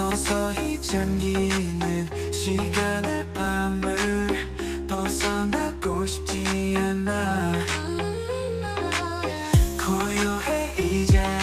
서서히 잠기는 시간의 밤을 벗어나고 싶지 않아. 음, 음, 음. 고요해 이제.